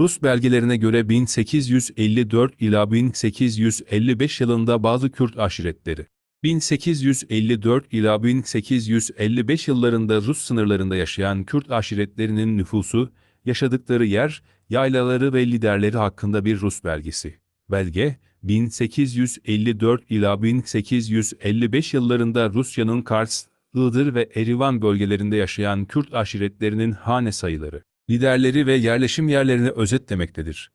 Rus belgelerine göre 1854 ila 1855 yılında bazı Kürt aşiretleri, 1854 ila 1855 yıllarında Rus sınırlarında yaşayan Kürt aşiretlerinin nüfusu, yaşadıkları yer, yaylaları ve liderleri hakkında bir Rus belgesi. Belge, 1854 ila 1855 yıllarında Rusya'nın Kars, Iğdır ve Erivan bölgelerinde yaşayan Kürt aşiretlerinin hane sayıları, liderleri ve yerleşim yerlerini özetlemektedir.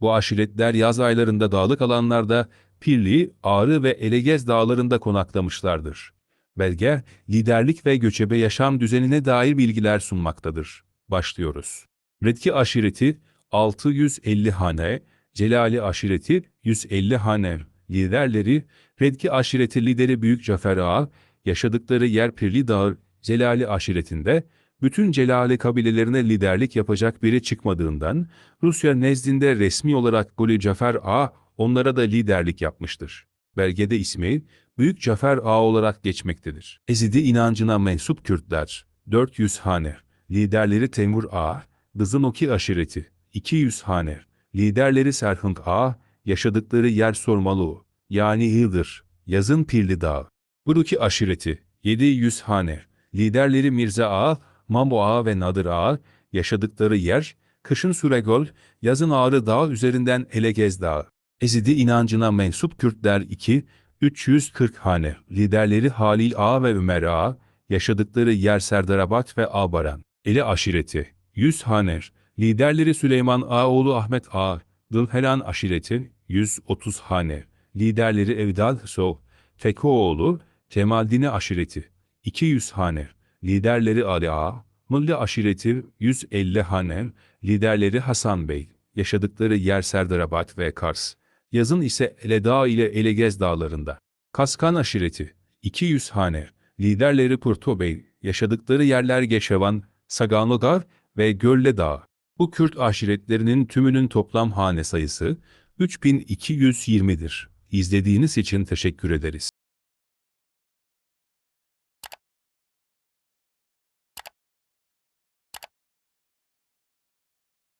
Bu aşiretler yaz aylarında dağlık alanlarda Pirli, Ağrı ve Elegez dağlarında konaklamışlardır. Belge, liderlik ve göçebe yaşam düzenine dair bilgiler sunmaktadır. Başlıyoruz. Redki aşireti 650 hane, Celali aşireti 150 hane, liderleri Redki aşireti lideri Büyük Cafer Ağa, yaşadıkları yer Pirli Dağı, Celali aşiretinde, bütün Celali kabilelerine liderlik yapacak biri çıkmadığından, Rusya nezdinde resmi olarak Goli Cafer Ağa onlara da liderlik yapmıştır. Belgede ismi, Büyük Cafer Ağa olarak geçmektedir. Ezidi inancına mensup Kürtler, 400 hane, liderleri Temur Ağa, Dızınoki aşireti, 200 hane, liderleri Serhıng Ağa, yaşadıkları yer Sormalı, yani Iğdır, yazın Pirli Dağı. Buruki aşireti, 700 hane, liderleri Mirza Ağa, Mambo Ağa ve Nadir Ağa, yaşadıkları yer, kışın Süregöl, yazın Ağrı Dağı üzerinden Elegez Dağı. Ezidi inancına mensup Kürtler 2, 340 hane, liderleri Halil Ağa ve Ömer Ağa, yaşadıkları yer Serdarabat ve Ağbaran. Eli aşireti, 100 haner, liderleri Süleyman Ağoğlu Ahmet Ağa, Dılhelan aşireti, 130 hane, liderleri Evdal Hıso, Fekoğlu, Cemaldini aşireti, 200 hane, liderleri Ali Ağa, Mıllı aşireti 150 hane, liderleri Hasan Bey, yaşadıkları yer Serdarabat ve Kars, yazın ise Eledağ ile Elegez dağlarında. Kaskan aşireti, 200 hane, liderleri Purto Bey, yaşadıkları yerler Geçevan, Saganogar ve Gölle Dağı. Bu Kürt aşiretlerinin tümünün toplam hane sayısı 3220'dir. İzlediğiniz için teşekkür ederiz.